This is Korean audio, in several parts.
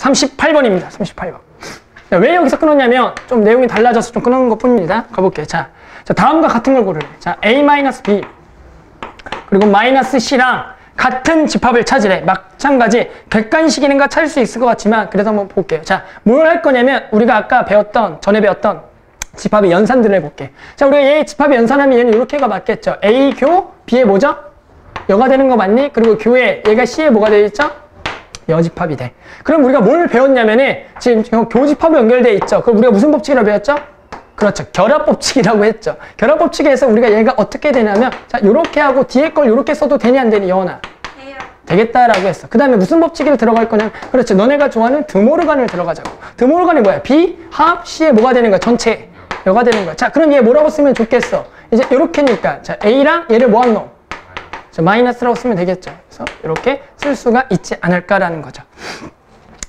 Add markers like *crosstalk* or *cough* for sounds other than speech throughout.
38번입니다. 38번. 자, 왜 여기서 끊었냐면 좀 내용이 달라져서 좀 끊은 것 뿐입니다. 가볼게요. 자, 자 다음과 같은 걸 고르래. 자, A-B 그리고 마이너스 C랑 같은 집합을 찾으래. 마찬가지 객관식 이는가 찾을 수 있을 것 같지만 그래서 한번 볼게요. 자, 뭘 할 거냐면 우리가 아까 배웠던 전에 배웠던 집합의 연산들을 해볼게. 자, 우리가 얘 집합의 연산하면 얘는 이렇게가 맞겠죠. A 교 B의 뭐죠? 여가 되는 거 맞니? 그리고 교에 얘가 C에 뭐가 되어있죠? 여집합이 돼. 그럼 우리가 뭘 배웠냐면은 지금 교집합으로 연결돼 있죠. 그럼 우리가 무슨 법칙이라고 배웠죠? 그렇죠. 결합법칙이라고 했죠. 결합법칙에서 우리가 얘가 어떻게 되냐면 자, 요렇게 하고 뒤에 걸 요렇게 써도 되니 안 되니 여원아? 돼요. 되겠다라고 했어. 그 다음에 무슨 법칙을 들어갈 거냐? 그렇죠. 너네가 좋아하는 드모르간을 들어가자고. 드모르간이 뭐야? B, 합, C에 뭐가 되는 거야? 전체. 여가 되는 거야. 자, 그럼 얘 뭐라고 쓰면 좋겠어? 이제 이렇게니까. 자, A랑 얘를 뭐한 놈? 자, 마이너스라고 쓰면 되겠죠. 그래서 이렇게 쓸 수가 있지 않을까라는 거죠.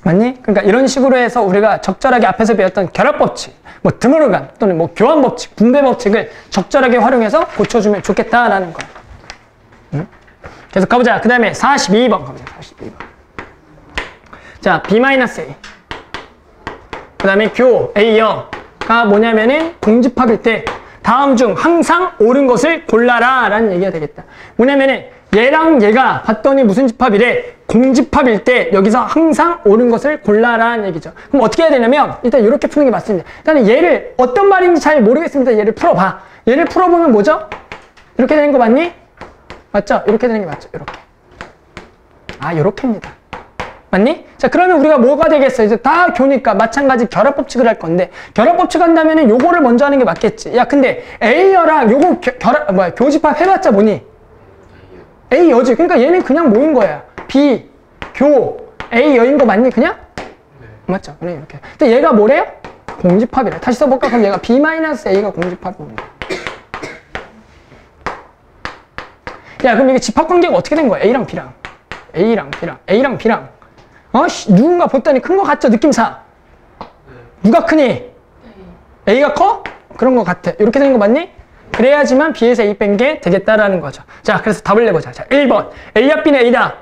맞니? 그러니까 이런 식으로 해서 우리가 적절하게 앞에서 배웠던 결합법칙, 뭐 드모르간 또는 뭐 교환법칙, 분배법칙을 적절하게 활용해서 고쳐주면 좋겠다라는 거예요. 응? 계속 가보자. 그 다음에 42번 가보자. 42번. 자, B-A. 그 다음에 교 A여가 뭐냐면은 공집합일 때 다음 중 항상 옳은 것을 골라라 라는 얘기가 되겠다. 뭐냐면은 얘랑 얘가 봤더니 무슨 집합이래? 공집합일 때 여기서 항상 옳은 것을 골라라는 얘기죠. 그럼 어떻게 해야 되냐면 일단 이렇게 푸는 게 맞습니다. 일단은 얘를 어떤 말인지 잘 모르겠습니다. 얘를 풀어봐. 얘를 풀어보면 뭐죠? 이렇게 되는 거 맞니? 맞죠? 이렇게 되는 게 맞죠? 이렇게. 아, 이렇게입니다. 맞니? 자, 그러면 우리가 뭐가 되겠어? 이제 다 교니까 마찬가지 결합 법칙을 할 건데, 결합 법칙 한다면은 요거를 먼저 하는 게 맞겠지. 야, 근데 A여랑 요거 겨, 결합, 뭐야, 교집합 해봤자 뭐니? A여지. 그러니까 얘는 그냥 뭐인 거야? B, 교, A여인 거 맞니? 그냥? 맞죠? 그래, 이렇게. 근데 얘가 뭐래요? 공집합이래. 다시 써볼까? 그럼 얘가 B-A가 공집합입니다. 야, 그럼 이게 집합 관계가 어떻게 된 거야? A랑 B랑. A랑 B랑. A랑 B랑. 어, 씨, 누군가 봤더니 큰 거 같죠? 느낌상. 누가 크니? A가 커? 그런 거 같아. 이렇게 되는 거 맞니? 그래야지만 B에서 A 뺀 게 되겠다라는 거죠. 자, 그래서 답을 내보자. 자, 1번. A야 B는 A다.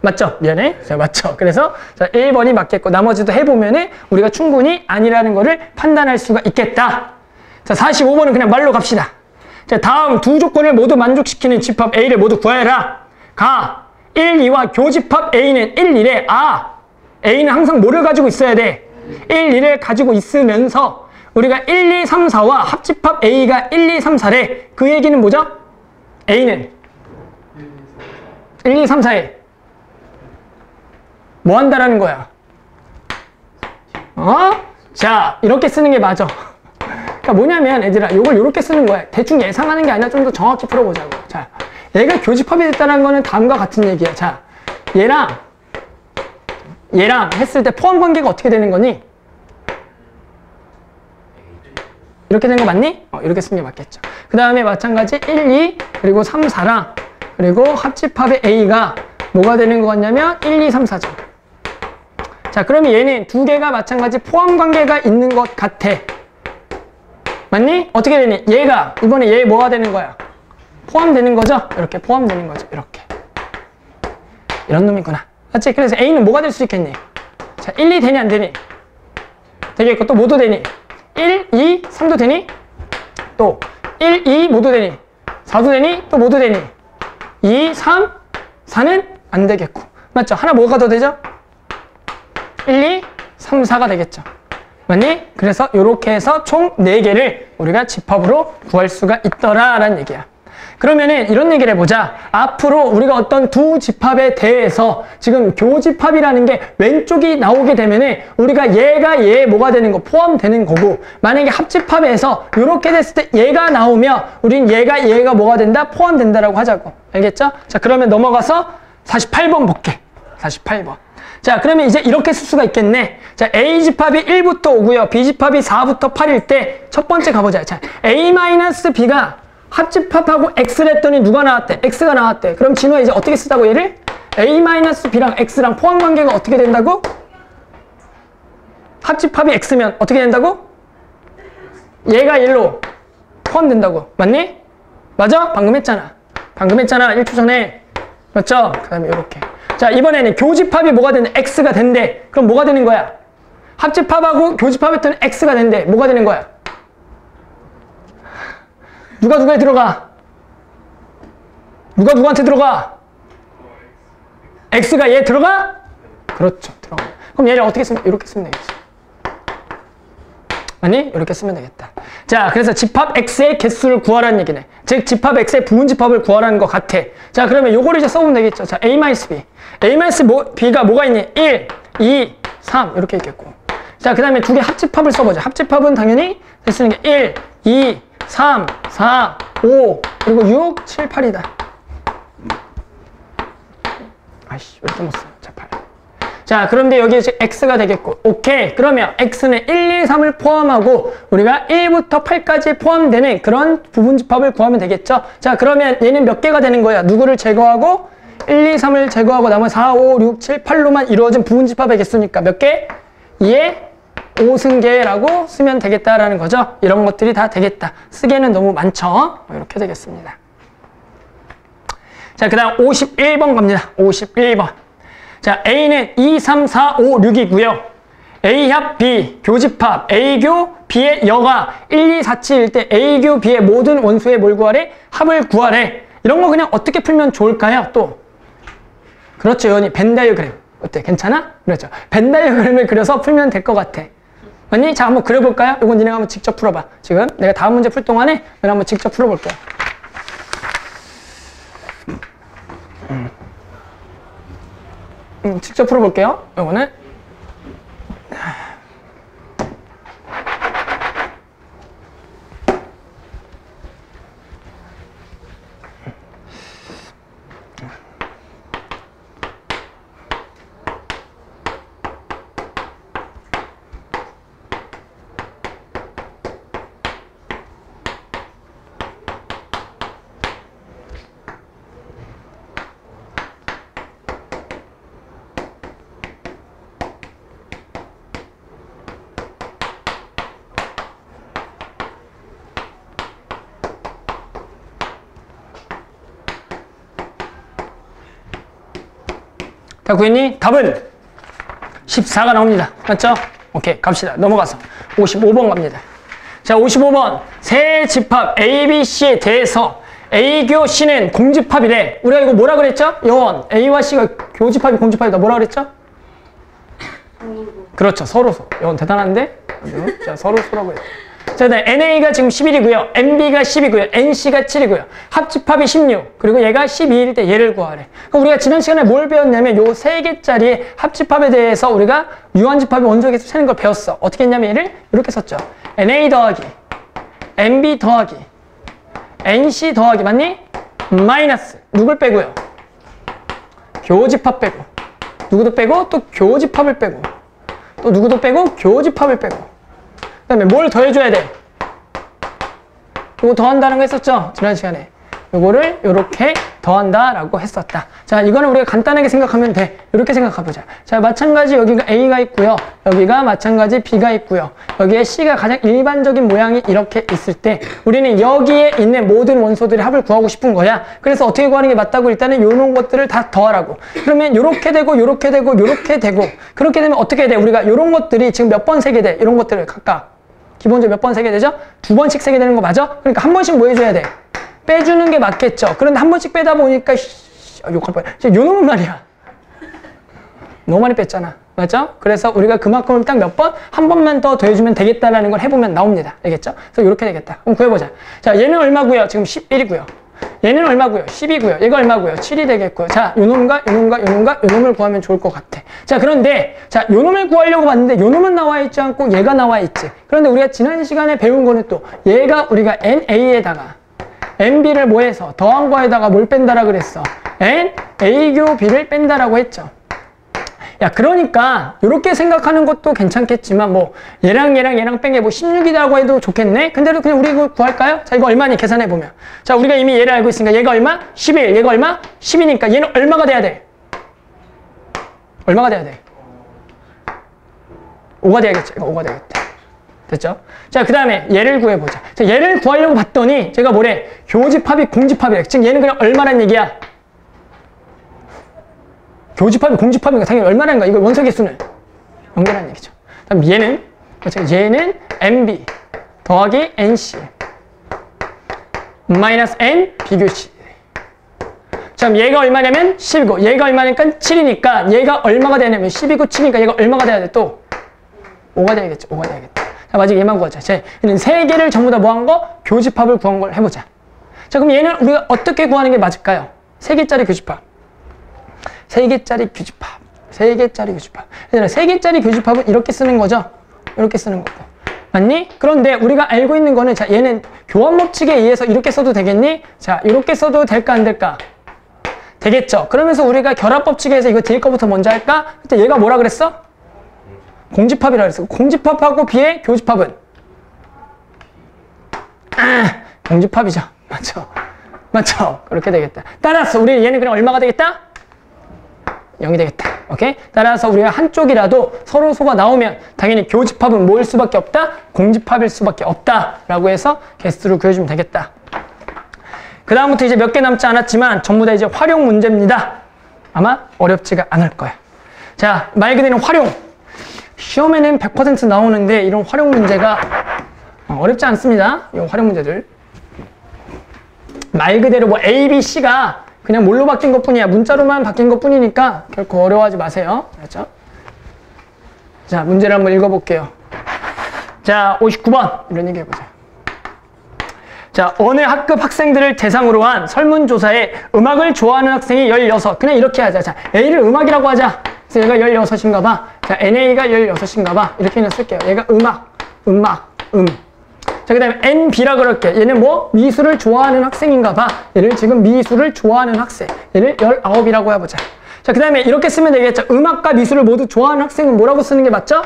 맞죠? 미안해. 자, 맞죠? 그래서 자, 1번이 맞겠고 나머지도 해보면은 우리가 충분히 아니라는 거를 판단할 수가 있겠다. 자, 45번은 그냥 말로 갑시다. 자, 다음 두 조건을 모두 만족시키는 집합 A를 모두 구해라. 가. 1, 2와 교집합 A는 1, 1에 아. A는 항상 뭐를 가지고 있어야 돼? 1, 1을 가지고 있으면서 우리가 1, 2, 3, 4와 합집합 A가 1, 2, 3, 4래. 그 얘기는 뭐죠? A는 1, 2, 3, 4에 뭐 한다라는 거야? 어? 자, 이렇게 쓰는 게 맞아. 그러니까 뭐냐면 애들아, 이걸 이렇게 쓰는 거야. 대충 예상하는 게 아니라 좀 더 정확히 풀어보자고. 자, 얘가 교집합이 됐다는 거는 다음과 같은 얘기야. 자, 얘랑 얘랑 했을 때 포함 관계가 어떻게 되는 거니? 이렇게 된 거 맞니? 어, 이렇게 쓰는 게 맞겠죠. 그 다음에 마찬가지 1, 2, 그리고 3, 4랑 그리고 합집합의 A가 뭐가 되는 거 같냐면 1, 2, 3, 4죠. 자, 그러면 얘는 두 개가 마찬가지 포함 관계가 있는 것 같아. 맞니? 어떻게 되니? 얘가 이번에 얘 뭐가 되는 거야? 포함되는 거죠? 이렇게 포함되는 거죠. 이렇게. 이런 놈이구나. 맞지? 그래서 A는 뭐가 될 수 있겠니? 자, 1, 2 되니 안 되니? 되겠고 또 뭐도 되니? 1, 2, 3도 되니? 또 1, 2 모두 되니? 4도 되니? 또 모두 되니? 2, 3, 4는 안 되겠고. 맞죠? 하나 뭐가 더 되죠? 1, 2, 3, 4가 되겠죠. 맞니? 그래서 이렇게 해서 총 4개를 우리가 집합으로 구할 수가 있더라라는 얘기야. 그러면은 이런 얘기를 해보자. 앞으로 우리가 어떤 두 집합에 대해서 지금 교집합이라는 게 왼쪽이 나오게 되면은 우리가 얘가 얘 뭐가 되는 거 포함되는 거고 만약에 합집합에서 이렇게 됐을 때 얘가 나오면 우린 얘가 얘가 뭐가 된다? 포함된다라고 하자고. 알겠죠? 자 그러면 넘어가서 48번 볼게. 48번. 자 그러면 이제 이렇게 쓸 수가 있겠네 자 A집합이 1부터 5고요 B집합이 4부터 8일 때 첫 번째 가보자 자 A-B가 합집합하고 X를 했더니 누가 나왔대? X가 나왔대 그럼 진호야 이제 어떻게 쓰다고 얘를? A-B랑 X랑 포함관계가 어떻게 된다고? 합집합이 X면 어떻게 된다고? 얘가 얘로 포함된다고 맞니? 맞아? 방금 했잖아 방금 했잖아 1초 전에 맞죠? 그 다음에 이렇게 자, 이번에는 교집합이 뭐가 되는 x가 된대. 그럼 뭐가 되는 거야? 합집합하고 교집합했더니 x가 된대. 뭐가 되는 거야? 누가 누구에 들어가? 누가 누구한테 들어가? x가 얘 들어가? 그렇죠. 들어가. 그럼 얘를 어떻게 쓰면 이렇게 쓰면 되겠지. 아니 이렇게 쓰면 되겠다. 자, 그래서 집합 x의 개수를 구하라는 얘기네. 즉 집합 x의 부분 집합을 구하라는 것 같아. 자, 그러면 요거를 이제 써보면 되겠죠. 자, a-b. a-b가 뭐가 있니? 1, 2, 3 이렇게 있겠고. 자, 그 다음에 두 개 합집합을 써보자. 합집합은 당연히 쓰는 게 1, 2, 3, 4, 5 그리고 6, 7, 8이다. 아이씨, 왜 이렇게 못 써? 자, 8. 자, 그런데 여기 이제 x가 되겠고. 오케이. 그러면 x는 1, 2, 3을 포함하고 우리가 1부터 8까지 포함되는 그런 부분집합을 구하면 되겠죠? 자, 그러면 얘는 몇 개가 되는 거야? 누구를 제거하고 1, 2, 3을 제거하고 나머지 4, 5, 6, 7, 8로만 이루어진 부분집합의 개수니까 몇 개? 2 의 5승계라고 쓰면 되겠다라는 거죠. 이런 것들이 다 되겠다. 쓰기에는 너무 많죠. 이렇게 되겠습니다. 자, 그 다음 51번 갑니다. 51번. 자, A는 2, 3, 4, 5, 6이고요. A 합 B, 교집합, A교 B의 여가 1, 2, 4, 7일 때 A교 B의 모든 원수의 뭘 구하래? 합을 구하래. 이런 거 그냥 어떻게 풀면 좋을까요? 또. 그렇죠, 연이 벤다이어그램. 어때? 괜찮아? 그렇죠. 벤다이어그램을 그려서 풀면 될 것 같아. 언니, 자, 한번 그려볼까요? 이건 니네가 한번 직접 풀어봐. 지금 내가 다음 문제 풀 동안에 내가 한번 직접 풀어볼게요. 음, 직접 풀어볼게요. 이거는. 자, 구현님 답은 14가 나옵니다. 맞죠? 오케이, 갑시다. 넘어가서 55번 갑니다. 자, 55번. 세 집합 A, B, C에 대해서 A교 C는 공집합이래. 우리가 이거 뭐라 그랬죠? 영원. A와 C가 교집합이 공집합이다. 뭐라 그랬죠? 그렇죠. 서로소. 영원 대단한데? 자, 서로소라고 했죠. 자, 네, NA가 지금 11이고요. NB가 10이고요. NC가 7이고요. 합집합이 16. 그리고 얘가 12일 때 얘를 구하래. 그럼 우리가 지난 시간에 뭘 배웠냐면 요 세 개짜리 합집합에 대해서 우리가 유한집합의 원소에서 세는 걸 배웠어. 어떻게 했냐면 얘를 이렇게 썼죠. NA 더하기 NB 더하기 NC 더하기 맞니? 마이너스 누굴 빼고요? 교집합 빼고 누구도 빼고 또 교집합을 빼고 또 누구도 빼고 교집합을 빼고 그 다음에 뭘 더해줘야 돼? 이거 더한다는 거 했었죠? 지난 시간에. 이거를 이렇게 더한다라고 했었다. 자, 이거는 우리가 간단하게 생각하면 돼. 이렇게 생각해보자. 자, 마찬가지 여기가 A가 있고요. 여기가 마찬가지 B가 있고요. 여기에 C가 가장 일반적인 모양이 이렇게 있을 때 우리는 여기에 있는 모든 원소들의 합을 구하고 싶은 거야. 그래서 어떻게 구하는 게 맞다고 일단은 요런 것들을 다 더하라고. 그러면 요렇게 되고 요렇게 되고 요렇게 되고 그렇게 되면 어떻게 돼? 우리가 요런 것들이 지금 몇 번 세게 돼? 이런 것들을 각각 기본적으로 몇 번 세게 되죠? 두 번씩 세게 되는 거 맞아? 그러니까 한 번씩 뭐 해줘야 돼? 빼주는 게 맞겠죠. 그런데 한 번씩 빼다 보니까 씨, 아, 욕할 뻔. 진짜 요 놈은 말이야. 너무 많이 뺐잖아. 맞죠? 그래서 우리가 그만큼을 딱 몇 번, 한 번만 더 더해주면 되겠다라는 걸 해보면 나옵니다. 알겠죠? 그래서 이렇게 되겠다. 그럼 구해보자. 자, 얘는 얼마고요? 지금 11이고요. 얘는 얼마고요? 10이고요. 얘가 얼마고요? 7이 되겠고요. 자, 요놈과 요놈과 요놈과 요놈을 구하면 좋을 것 같아. 자, 그런데 자, 요놈을 구하려고 봤는데 요놈은 나와 있지 않고 얘가 나와 있지. 그런데 우리가 지난 시간에 배운 거는 또 얘가 우리가 NA에다가 NB를 뭐해서 더한 거에다가 뭘 뺀다라 그랬어. N, A교 B를 뺀다라고 했죠. 야, 그러니까 이렇게 생각하는 것도 괜찮겠지만 뭐 얘랑 얘랑 얘랑 뺀 게 뭐 16이라고 해도 좋겠네. 근데도 그냥 우리 이거 구할까요? 자, 이거 얼마니 계산해 보면. 자, 우리가 이미 얘를 알고 있으니까 얘가 얼마? 11. 얘가 얼마? 10이니까 얘는 얼마가 돼야 돼? 얼마가 돼야 돼? 5가 돼야겠죠. 이거 5가 되겠다. 됐죠? 자, 그 다음에 얘를 구해보자. 자, 얘를 구하려고 봤더니 제가 뭐래? 교집합이 공집합이래. 지금 얘는 그냥 얼마란 얘기야? 교집합이 공집합이니까 당연히 얼마나인가? 이거 원소 개수는 연결하는 얘기죠. 그다음 얘는 그렇죠. 얘는 NB 더하기 NC 마이너스 N 비교 C. 그럼 얘가 얼마냐면 10이고 얘가 얼마니까 7이니까 얘가 얼마가 되냐면 10이고 7이니까 얘가 얼마가 돼야 돼 또? 5가 돼야겠죠. 5가 돼야겠다. 자, 마지막 얘만 구하자. 자, 얘는 세 개를 전부 다 뭐한 거? 교집합을 구한 걸 해보자. 자, 그럼 얘는 우리가 어떻게 구하는 게 맞을까요? 세 개짜리 교집합. 세 개짜리 교집합. 세 개짜리 교집합. 얘들아, 세 개짜리 교집합은 이렇게 쓰는 거죠? 이렇게 쓰는 거고. 맞니? 그런데 우리가 알고 있는 거는 자, 얘는 교환 법칙에 의해서 이렇게 써도 되겠니? 자, 이렇게 써도 될까 안 될까? 되겠죠. 그러면서 우리가 결합 법칙에 서 이거 뒤에 거부터 먼저 할까? 그때 얘가 뭐라 그랬어? 공집합이라 그랬어. 공집합하고 비의 교집합은 아, 공집합이죠. *laughs* 맞죠? 맞죠? 그렇게 되겠다. 따라서 우리 얘는 그냥 얼마가 되겠다? 0이 되겠다. 오케이? 따라서 우리가 한쪽이라도 서로 소가 나오면 당연히 교집합은 뭐일 수밖에 없다? 공집합일 수밖에 없다. 라고 해서 개수를 구해주면 되겠다. 그 다음부터 이제 몇 개 남지 않았지만 전부 다 이제 활용 문제입니다. 아마 어렵지가 않을 거야. 자, 말 그대로 활용. 시험에는 100% 나오는데 이런 활용 문제가 어, 어렵지 않습니다. 이 활용 문제들. 말 그대로 뭐 A, B, C가 그냥 뭘로 바뀐 것 뿐이야. 문자로만 바뀐 것 뿐이니까 결코 어려워하지 마세요. 그렇죠? 자, 문제를 한번 읽어볼게요. 자, 59번. 이런 얘기 해보자. 자, 어느 학급 학생들을 대상으로 한 설문조사에 음악을 좋아하는 학생이 16. 그냥 이렇게 하자. 자, A를 음악이라고 하자. 그래서 얘가 16인가 봐. 자, NA가 16인가 봐. 이렇게 그냥 쓸게요. 얘가 음악, 음악, 음. 자, 그 다음에 NB라 그럴게. 얘는 뭐? 미술을 좋아하는 학생인가 봐. 얘를 지금 미술을 좋아하는 학생. 얘를 19이라고 해보자. 자, 그 다음에 이렇게 쓰면 되겠죠. 음악과 미술을 모두 좋아하는 학생은 뭐라고 쓰는 게 맞죠?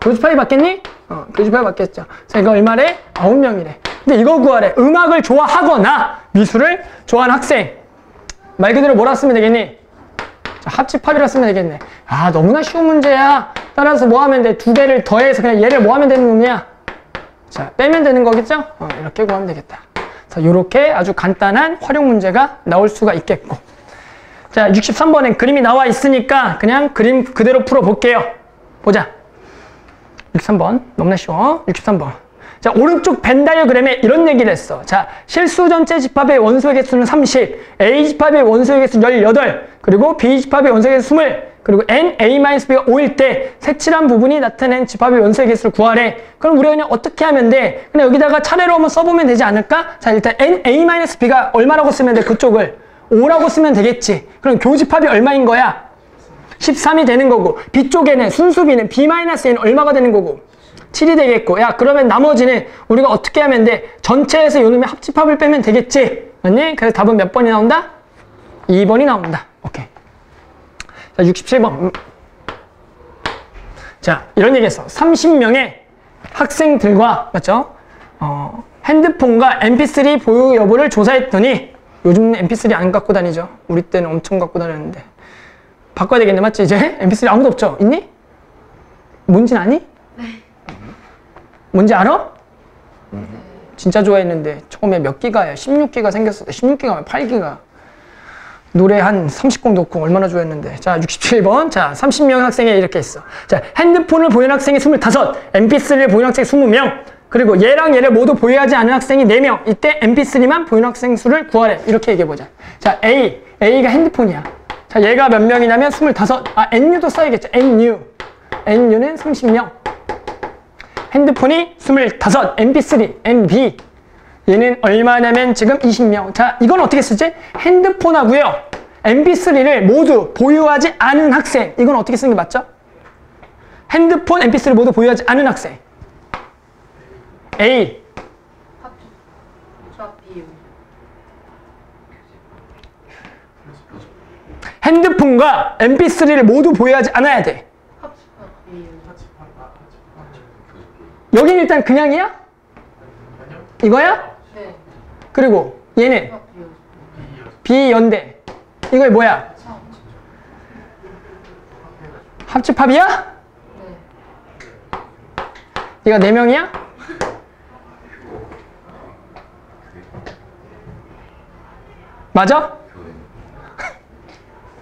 교집합이 맞겠니? 어, 교집합이 맞겠죠. 자, 이거 얼마래? 9명이래. 근데 이거 구하래. 음악을 좋아하거나 미술을 좋아하는 학생. 말 그대로 뭐라 쓰면 되겠니? 자, 합집합이라 쓰면 되겠네. 아, 너무나 쉬운 문제야. 따라서 뭐 하면 돼? 두 개를 더해서 그냥 얘를 뭐 하면 되는 놈이야? 자, 빼면 되는 거겠죠? 어, 이렇게 구하면 되겠다. 자, 이렇게 아주 간단한 활용 문제가 나올 수가 있겠고. 자, 63번엔 그림이 나와 있으니까 그냥 그림 그대로 풀어볼게요. 보자. 63번. 너무나 쉬워. 63번. 자, 오른쪽 벤 다이어그램에 이런 얘기를 했어. 자, 실수 전체 집합의 원소의 개수는 30, A 집합의 원소의 개수는 18, 그리고 B 집합의 원소의 개수 20, 그리고 N, A-B가 5일 때 색칠한 부분이 나타낸 집합의 원소의 개수를 구하래. 그럼 우리가 그냥 어떻게 하면 돼? 그냥 여기다가 차례로 한번 써보면 되지 않을까? 자, 일단 N, A-B가 얼마라고 쓰면 돼? 그쪽을. 5라고 쓰면 되겠지. 그럼 교집합이 얼마인 거야? 13이 되는 거고 B쪽에는 순수 B는 B-N은 얼마가 되는 거고 7이 되겠고 야 그러면 나머지는 우리가 어떻게 하면 돼? 전체에서 요놈의 합집합을 빼면 되겠지 맞니? 그래서 답은 몇 번이 나온다? 2번이 나온다 오케이 자 67번 자 이런 얘기 했어 30명의 학생들과 맞죠? 어, 핸드폰과 mp3 보유 여부를 조사했더니 요즘 mp3 안 갖고 다니죠 우리 때는 엄청 갖고 다녔는데 바꿔야 되겠네 맞지 이제? mp3 아무도 없죠? 있니? 뭔진 아니? 네 뭔지 알아? 진짜 좋아했는데 처음에 몇 기가야? 16기가 생겼을 때 16기가면 8기가 노래 한 30곡 넣고 얼마나 좋아했는데 자 67번 자 30명 학생이 이렇게 있어 자 핸드폰을 보유한 학생이 25 mp3를 보유한 학생이 20명 그리고 얘랑 얘를 모두 보유하지 않은 학생이 4명 이때 mp3만 보유한 학생 수를 구하래 이렇게 얘기해보자 자 A A가 핸드폰이야 자, 얘가 몇 명이냐면 25. 아, NU도 써야겠죠. NU. NU는 30명. 핸드폰이 25. MP3, MB. 얘는 얼마냐면 지금 20명. 자, 이건 어떻게 쓰지? 핸드폰하고요. MP3를 모두 보유하지 않은 학생. 이건 어떻게 쓰는 게 맞죠? 핸드폰, MP3를 모두 보유하지 않은 학생. A. 핸드폰과 mp3를 모두 보유하지 않아야 돼. 여긴 일단 그냥이야? 이거야? 네. 그리고 얘는 비연대. 이거 뭐야? 합집합이야? 네. 이거 네 명이야? 맞아?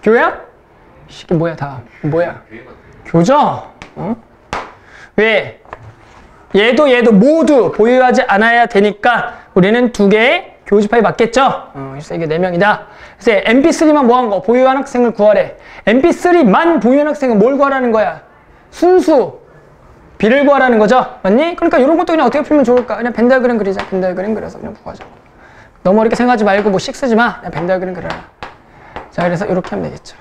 교야? 이게 뭐야 다 뭐야? 교죠? 어? 왜? 얘도 얘도 모두 보유하지 않아야 되니까 우리는 두 개의 교집합이 맞겠죠? 어, 그래서 이게 네 명이다. 그래서 MP3만 뭐한 거? 보유한 학생을 구하래. MP3만 보유한 학생은 뭘 구하라는 거야? 순수 비를 구하라는 거죠. 맞니? 그러니까 이런 것도 그냥 어떻게 풀면 좋을까? 그냥 벤다그램 그리자. 벤다그램 그려서 그냥 구하자. 너무 어렵게 생각하지 말고 뭐씩 쓰지 마. 그냥 벤다그램 그려라. 자, 그래서 이렇게 하면 되겠죠.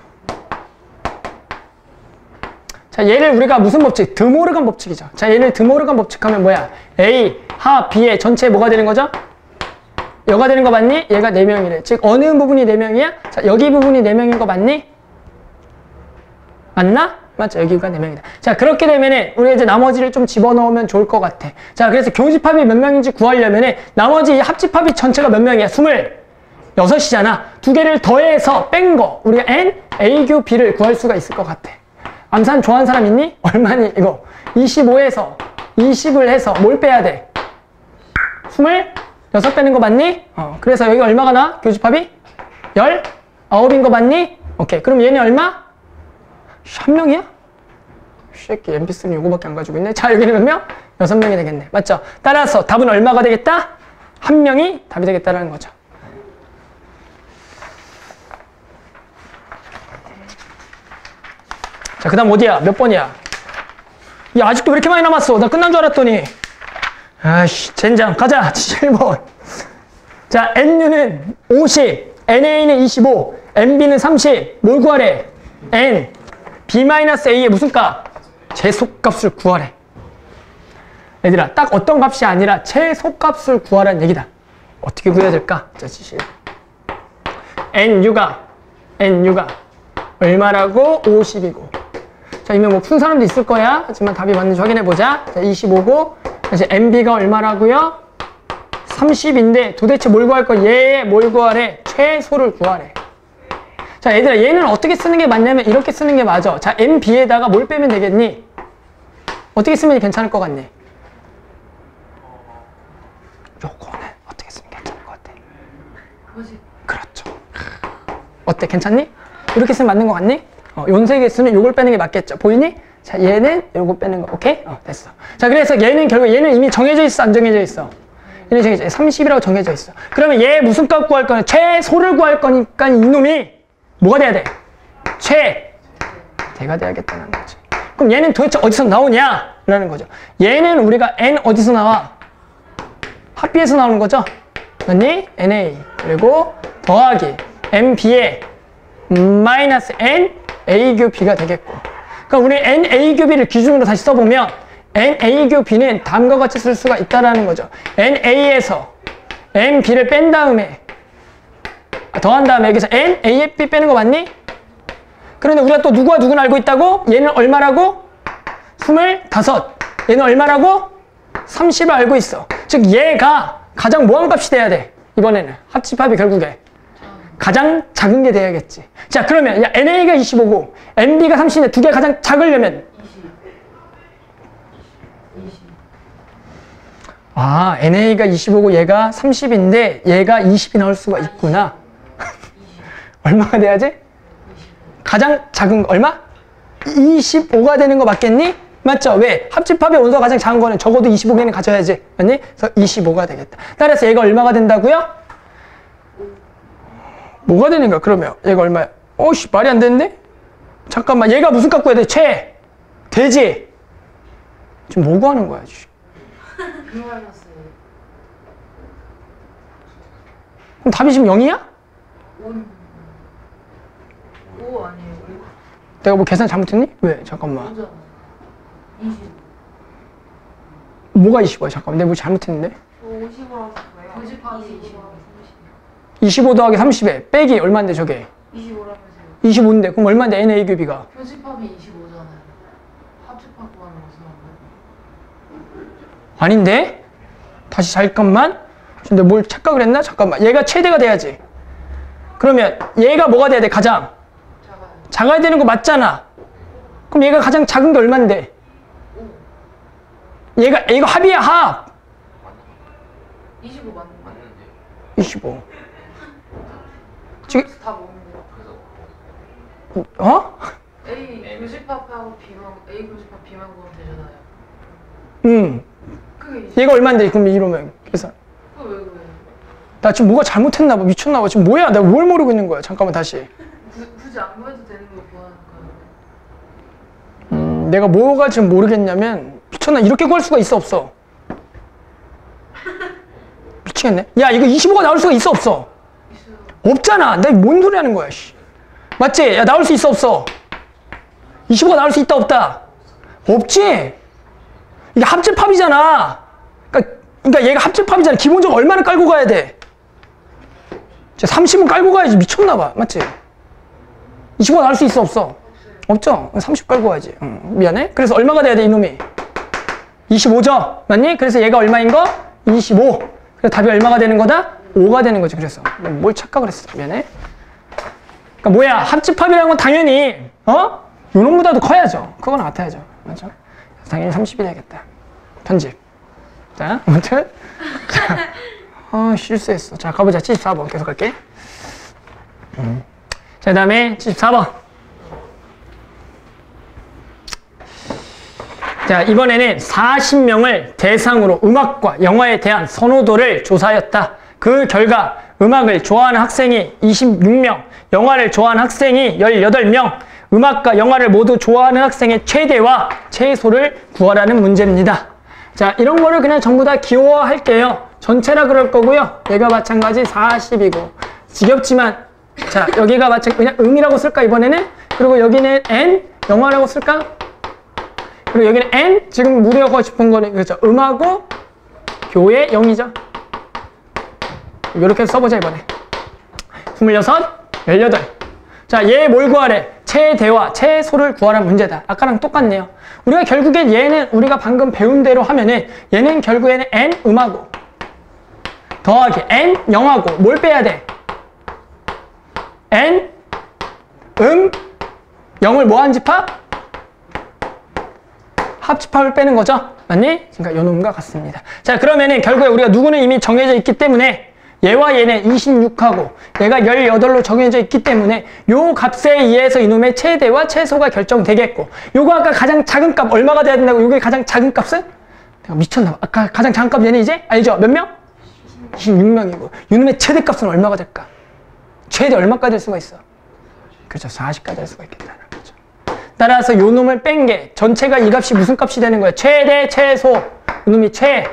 자, 얘를 우리가 무슨 법칙? 드모르간 법칙이죠. 자, 얘를 드모르간 법칙 하면 뭐야? A, 하, B의 전체 뭐가 되는 거죠? 여가 되는 거 맞니? 얘가 4명이래. 즉, 어느 부분이 4명이야? 자, 여기 부분이 4명인 거 맞니? 맞나? 맞죠? 여기가 4명이다. 자, 그렇게 되면은, 우리 이제 나머지를 좀 집어넣으면 좋을 것 같아. 자, 그래서 교집합이 몇 명인지 구하려면은, 나머지 이 합집합이 전체가 몇 명이야? 26이잖아. 두 개를 더해서 뺀 거. 우리가 N, A, Q, B를 구할 수가 있을 것 같아. 암산 좋아하는 사람 있니? 얼마니? 이거. 25에서 20을 해서 뭘 빼야 돼? 26 빼는 거 맞니? 어, 그래서 여기 얼마가 나? 교집합이? 19인 거 맞니? 오케이. 그럼 얘는 얼마? 한 명이야? 새끼 MP3는 요거밖에 안 가지고 있네. 자, 여기는 몇 명? 여섯 명이 되겠네. 맞죠? 따라서 답은 얼마가 되겠다? 한 명이 답이 되겠다라는 거죠. 자, 그 다음 어디야? 몇 번이야? 야, 아직도 왜 이렇게 많이 남았어? 나 끝난 줄 알았더니. 아이씨, 젠장. 가자. *laughs* 7번. 자, NU는 50, NA는 25, NB는 30. 뭘 구하래? N, B-A의 무슨 값? 최소값을 구하래. 얘들아, 딱 어떤 값이 아니라 최소값을 구하라는 얘기다. 어떻게 구해야 될까? 자, 지시. NU가, NU가 얼마라고? 50이고. 자, 이미 뭐 푼 사람도 있을 거야. 하지만 답이 맞는지 확인해 보자. 자, 25고. 다시 MB가 얼마라고요? 30인데 도대체 뭘 구할 거? 얘뭘 구하래? 최소를 구하래. 자, 얘들아, 얘는 어떻게 쓰는 게 맞냐면 이렇게 쓰는 게 맞아. 자, MB에다가 뭘 빼면 되겠니? 어떻게 쓰면 괜찮을 것 같니? 요거는 어떻게 쓰면 괜찮을 것 같아? 그렇죠. 어때? 괜찮니? 이렇게 쓰면 맞는 것 같니? 어, 연색에 쓰면 요걸 빼는 게 맞겠죠. 보이니? 자, 얘는 요거 빼는 거. 오케이? 어, 됐어. 자, 그래서 얘는 결국 얘는 이미 정해져 있어, 안 정해져 있어? 얘는 정해져 있어. 30이라고 정해져 있어. 그러면 얘 무슨 값 구할 거냐? 최소를 구할 거니까 이놈이 뭐가 돼야 돼? 최. 대가 돼야겠다는 거지. 그럼 얘는 도대체 어디서 나오냐? 라는 거죠. 얘는 우리가 n 어디서 나와? 합비에서 나오는 거죠. 맞니? NA. 그리고 더하기 MB에 마이너스 N A 교 B가 되겠고. 그러니까 우리 N A 교 B를 기준으로 다시 써보면 N A 교 B는 다음과 같이 쓸 수가 있다라는 거죠. N A에서 M B를 뺀 다음에 아, 더한 다음에 여기서 N A B 빼는 거 맞니? 그런데 우리가 또 누구와 누구는 알고 있다고? 얘는 얼마라고? 25. 얘는 얼마라고? 30을 알고 있어. 즉 얘가 가장 뭐한 값이 돼야 돼? 이번에는 합집합이 결국에 가장 작은 게 돼야겠지. 자 그러면 야, NA가 25고 MB가 30인데 두 개 가장 작으려면 20. 20. 아 NA가 25고 얘가 30인데 얘가 20이 나올 수가 있구나. *laughs* 얼마가 돼야지? 가장 작은 거 얼마? 25가 되는 거 맞겠니? 맞죠? 왜? 합집합의 온도가 가장 작은 거는 적어도 25개는 가져야지. 맞니? 그래서 25가 되겠다. 따라서 얘가 얼마가 된다고요? 뭐가 되는가 그러면 얘가 얼마야? 어씨 말이 안 되는데? 잠깐만 얘가 무슨 값 구해야 돼? 최 되지? 지금 뭐 구하는 거야? 그. 그럼 답이 지금 0이야? 5. 5 아니에요? 내가 뭐 계산 잘못했니? 왜? 잠깐만 5잖아. 20. 뭐가 25야? 잠깐만 내가 뭐 잘못했는데? 50으로 교집합이 20. 25 더하기 30에 빼기 얼마인데 저게? 25라면서요. 25인데 그럼 얼마인데 NA 교비가? 교집합이 25잖아요. 합집합 구하는 거 쓰는 아닌데? 다시 잠깐만 근데 뭘 착각을 했나? 잠깐만 얘가 최대가 돼야지 그러면 얘가 뭐가 돼야 돼 가장? 거. 작아요. 작아야 되는 거 맞잖아 그럼 얘가 가장 작은 게 얼만데? 얘가 이거 합이야 합 25 맞는 거. 25 지금 다 먹는데요. 어? A 교집합하고 B만 A 교집합 B만 구하면 되잖아요. 응. 그게 이제 얘가 얼마인데 그럼 이러면 계산. 그거 왜 그래? 나 지금 뭐가 잘못했나 봐. 미쳤나 봐. 지금 뭐야? 내가 뭘 모르고 있는 거야? 잠깐만 다시. 구, 굳이 안 구해도 되는 거 구하니까. 음, 내가 뭐가 지금 모르겠냐면 미쳤나? 이렇게 구할 수가 있어 없어? *laughs* 미치겠네. 야 이거 25가 나올 수가 있어 없어? 없잖아. 내가 뭔 소리 하는 거야? 씨. 맞지? 야 나올 수 있어 없어? 25가 나올 수 있다 없다? 없지? 이게 합집합이잖아. 그러니까, 그러니까 얘가 합집합이잖아. 기본적으로 얼마나 깔고 가야 돼? 30은 깔고 가야지. 미쳤나 봐. 맞지? 25가 나올 수 있어 없어? 없죠? 30 깔고 가야지. 응, 미안해. 그래서 얼마가 돼야 돼 이놈이? 25죠? 맞니? 그래서 얘가 얼마인 거? 25. 그래서 답이 얼마가 되는 거다? 5가 되는 거지. 그래서 뭘 착각을 했어. 미안해. 그러니까 뭐야? 합집합이라는 건 당연히 어? 요놈보다도 커야죠. 그거나 같아야죠. 맞죠? 당연히 30이 되겠다. 편집. 자, 아무튼 자, 어, 실수했어. 자, 가보자. 74번 계속 할게. 음. 자, 그 다음에 74번. 자, 이번에는 40명을 대상으로 음악과 영화에 대한 선호도를 조사하였다. 그 결과 음악을 좋아하는 학생이 26명, 영화를 좋아하는 학생이 18명, 음악과 영화를 모두 좋아하는 학생의 최대와 최소를 구하라는 문제입니다. 자, 이런 거를 그냥 전부 다 기호화할게요. 전체라 그럴 거고요. 얘가 마찬가지 40이고. 지겹지만, 자, 여기가 마찬가지, 그냥 음이라고 쓸까, 이번에는? 그리고 여기는 N, 영화라고 쓸까? 그리고 여기는 N, 지금 무리하고 싶은 거는, 그렇죠. 음하고 교의 0이죠. 이렇게 써보자, 이번에. 26, 18. 자, 얘 뭘 구하래? 최대와 최소를 구하라는 문제다. 아까랑 똑같네요. 우리가 결국엔 얘는 우리가 방금 배운 대로 하면은 얘는 결국에는 n 음하고 더하기 n 영하고 뭘 빼야 돼? n 음 0을 뭐한 집합? 합집합을 빼는 거죠. 맞니? 그러니까 요 놈과 같습니다. 자, 그러면은 결국에 우리가 누구는 이미 정해져 있기 때문에 얘와 얘는 26하고 얘가 18로 정해져 있기 때문에 요 값에 의해서 이놈의 최대와 최소가 결정되겠고 요거 아까 가장 작은 값 얼마가 돼야 된다고 요게 가장 작은 값은? 내가 미쳤나 봐. 아까 가장 작은 값 얘는 이제 알죠? 몇 명? 26명이고 이놈의 최대 값은 얼마가 될까? 최대 얼마까지 될 수가 있어? 그렇죠. 40까지 될 수가 있겠다는 거죠. 따라서 요 놈을 뺀 게 전체가 이 값이 무슨 값이 되는 거예요? 최대, 최소. 이놈이 최,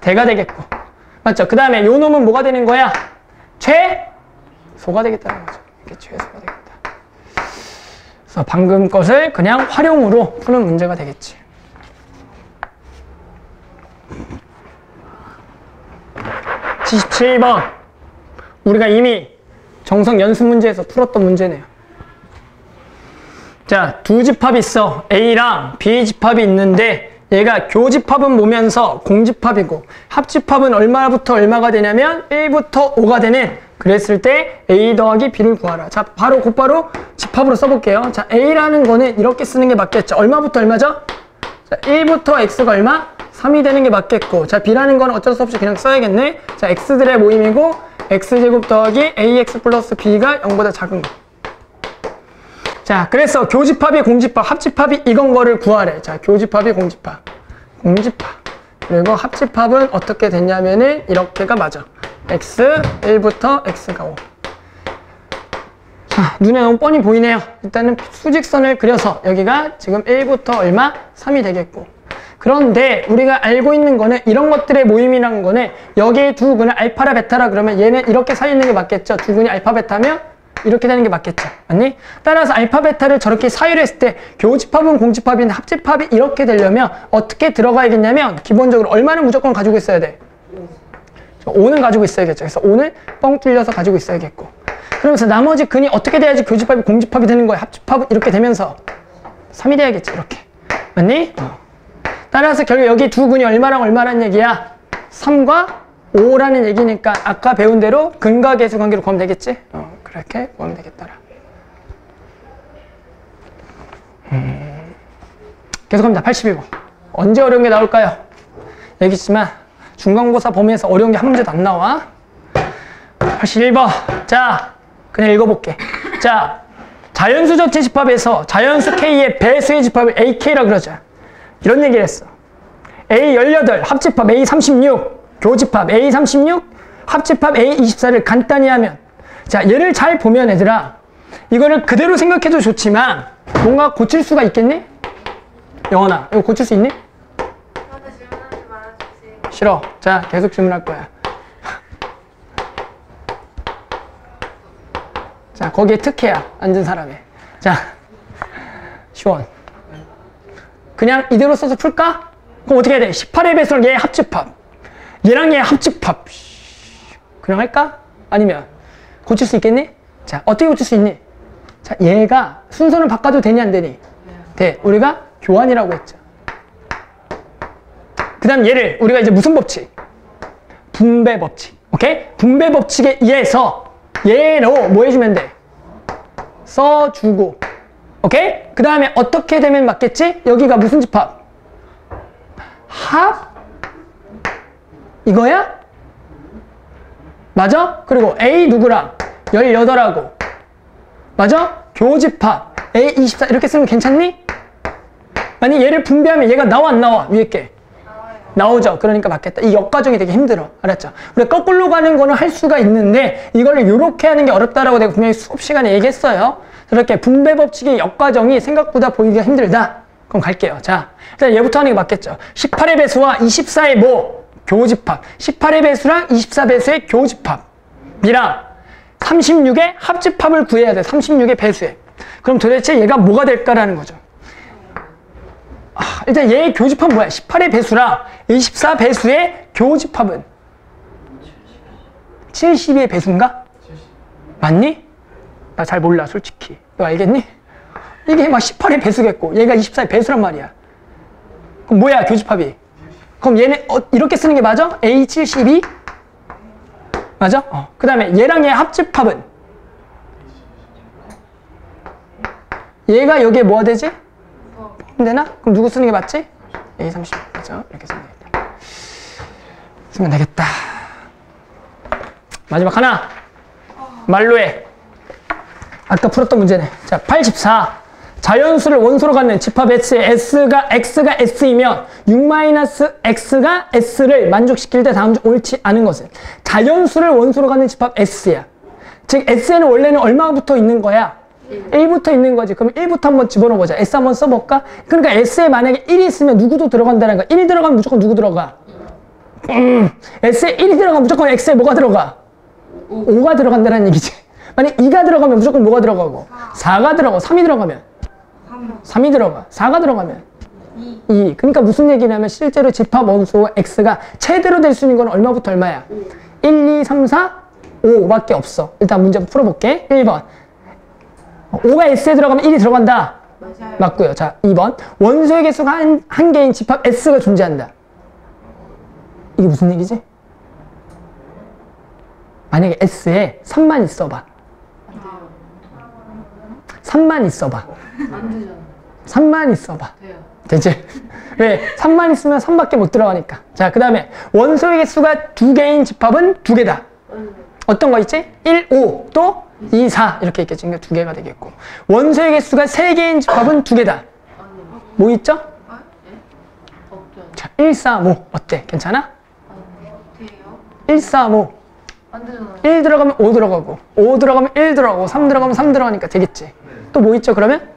대가 되겠고 맞죠? 그 다음에 요 놈은 뭐가 되는 거야? 최소가 되겠다는 거죠. 이게 최소가 되겠다. 그래서 방금 것을 그냥 활용으로 푸는 문제가 되겠지. (77번) 우리가 이미 정성 연습 문제에서 풀었던 문제네요. 자, 두 집합이 있어. A랑 B 집합이 있는데 얘가 교집합은 모면서 공집합이고 합집합은 얼마부터 얼마가 되냐면 1부터 5가 되는 그랬을 때 A 더하기 B를 구하라. 자, 바로 곧바로 집합으로 써볼게요. 자, A라는 거는 이렇게 쓰는 게 맞겠죠. 얼마부터 얼마죠? 자, 1부터 X가 얼마? 3이 되는 게 맞겠고 자, B라는 거는 어쩔 수 없이 그냥 써야겠네. 자, X들의 모임이고 X제곱 더하기 AX 플러스 B가 0보다 작은 거. 자, 그래서 교집합이 공집합, 합집합이 이건 거를 구하래. 자, 교집합이 공집합, 공집합. 그리고 합집합은 어떻게 됐냐면은 이렇게가 맞아. x 1부터 x가 5. 자, 눈에 너무 뻔히 보이네요. 일단은 수직선을 그려서 여기가 지금 1부터 얼마? 3이 되겠고. 그런데 우리가 알고 있는 거는 이런 것들의 모임이라는 거는 여기에 두 근을 알파라 베타라 그러면 얘는 이렇게 서 있는 게 맞겠죠. 두 근이 알파 베타면 이렇게 되는 게 맞겠죠. 맞니? 따라서 알파 베타를 저렇게 사유를 했을 때 교집합은 공집합인데 합집합이 이렇게 되려면 어떻게 들어가야겠냐면 기본적으로 얼마는 무조건 가지고 있어야 돼? 5는 가지고 있어야겠죠. 그래서 5는 뻥 뚫려서 가지고 있어야겠고. 그러면서 나머지 근이 어떻게 돼야지 교집합이 공집합이 되는 거야? 합집합은 이렇게 되면서 3이 돼야겠지. 이렇게. 맞니? 어. 따라서 결국 여기 두 근이 얼마랑 얼마란 얘기야? 3과 5라는 얘기니까 아까 배운 대로 근과 계수 관계로 구하면 되겠지? 어. 그렇게 구하면 되겠더라. 음. 계속합니다. 81번. 언제 어려운 게 나올까요? 얘기했지만 중간고사 범위에서 어려운 게 한 문제도 안 나와. 81번. 자, 그냥 읽어볼게. 자, 자연수 전체 집합에서 자연수 K의 배수의 집합을 AK라 그러자. 이런 얘기를 했어. A18 합집합 A36 교집합 A36 합집합 A24를 간단히 하면 자 얘를 잘 보면 얘들아 이거를 그대로 생각해도 좋지만 뭔가 고칠 수가 있겠니? 영원아 이거 고칠 수 있니? 싫어. 자, 계속 질문할 거야. 자, 거기에 특혜야. 앉은 사람에. 자, 시원. 그냥 이대로 써서 풀까? 그럼 어떻게 해야 돼? 18의 배수랑 얘 합집합. 얘랑 얘 합집합. 그냥 할까? 아니면 고칠 수 있겠니? 자, 어떻게 고칠 수 있니? 자, 얘가 순서를 바꿔도 되니 안 되니? 돼. 우리가 교환이라고 했죠. 그 다음 얘를 우리가 이제 무슨 법칙? 분배 법칙. 오케이? 분배 법칙에 의해서 얘로 뭐 해주면 돼? 써주고. 오케이? 그 다음에 어떻게 되면 맞겠지? 여기가 무슨 집합? 합? 이거야? 맞아? 그리고 A 누구랑? 18하고. 맞아? 교집합. A24 이렇게 쓰면 괜찮니? 아니 얘를 분배하면 얘가 나와 안 나와? 위에 게. 나오죠. 그러니까 맞겠다. 이 역과정이 되게 힘들어. 알았죠? 우리가 거꾸로 가는 거는 할 수가 있는데 이거를 이렇게 하는 게 어렵다라고 내가 분명히 수업 시간에 얘기했어요. 그렇게 분배 법칙의 역과정이 생각보다 보이기가 힘들다. 그럼 갈게요. 자, 일단 얘부터 하는 게 맞겠죠. 18의 배수와 24의 뭐? 교집합. 18의 배수랑 24배수의 교집합이랑 36의 합집합을 구해야 돼. 36의 배수에. 그럼 도대체 얘가 뭐가 될까라는 거죠. 아, 일단 얘의 교집합은 뭐야? 18의 배수랑 24 배수의 교집합은 72의 배수인가? 맞니? 나 잘 몰라 솔직히. 너 알겠니? 이게 막 18의 배수겠고 얘가 24의 배수란 말이야. 그럼 뭐야 교집합이? 그럼 얘는 어, 이렇게 쓰는 게 맞아? A72? 맞아? 어. 그 다음에 얘랑 얘 합집합은? 얘가 여기에 뭐가 되지? 되나? 그럼 누구 쓰는 게 맞지? A30 맞죠? 이렇게 쓰면 되겠다. 쓰면 되겠다. 마지막 하나. 말로 해. 아까 풀었던 문제네. 자, 84. 자연수를 원소로 갖는 집합 S의 S가 X가 S이면 6-X가 S를 만족시킬 때 다음 중 옳지 않은 것은 자연수를 원소로 갖는 집합 S야. 즉 S에는 원래는 얼마부터 있는 거야? 1부터 있는 거지. 그럼 1부터 한번 집어넣어 보자. S 한번 써볼까? 그러니까 S에 만약에 1이 있으면 누구도 들어간다는 거야. 1이 들어가면 무조건 누구 들어가? 음, S에 1이 들어가면 무조건 X에 뭐가 들어가? 5. 가 들어간다는 얘기지. 만약 2가 들어가면 무조건 뭐가 들어가고? 4가 들어가고 3이 들어가면? 3이 들어가. 4가 들어가면? 2. 그러니까 무슨 얘기냐면 실제로 집합 원소 X가 최대로 될 수 있는 건 얼마부터 얼마야? 1, 2, 3, 4, 5밖에 없어. 일단 문제 한번 풀어볼게. 1번. 5가 S에 들어가면 1이 들어간다. 맞아요. 맞고요. 자, 2번. 원소의 개수가 한, 한 개인 집합 S가 존재한다. 이게 무슨 얘기지? 만약에 S에 3만 있어봐. 3만 있어봐. 안 되잖아. 3만 있어봐. 돼요. 되지? 왜? 3만 있으면 3밖에 못 들어가니까. 자, 그 다음에 원소의 개수가 두 개인 집합은 두 개다. 어떤 거 있지? 1, 5, 또 2, 4 이렇게 있겠지. 그러니까 두 개가 되겠고. 원소의 개수가 세 개인 집합은 두 개다. 뭐 있죠? 자, 1, 4, 5 어때? 괜찮아? 돼요? 1, 4, 5 안 되잖아요. 1 들어가면 5 들어가고 5 들어가면 1 들어가고 3 들어가면 3 들어가니까 되겠지. 또 뭐 있죠 그러면?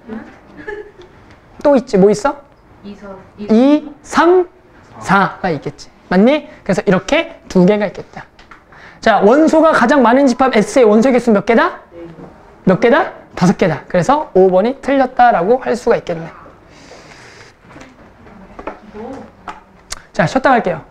또 있지. 뭐 있어? 2, 4, 2, 3, 4 가 있겠지. 맞니? 그래서 이렇게 두 개가 있겠다. 자, 원소가 가장 많은 집합 S의 원소 개수 몇 개다? 몇 개다? 다섯 개다. 그래서 5번이 틀렸다라고 할 수가 있겠네. 자, 쉬었다 갈게요.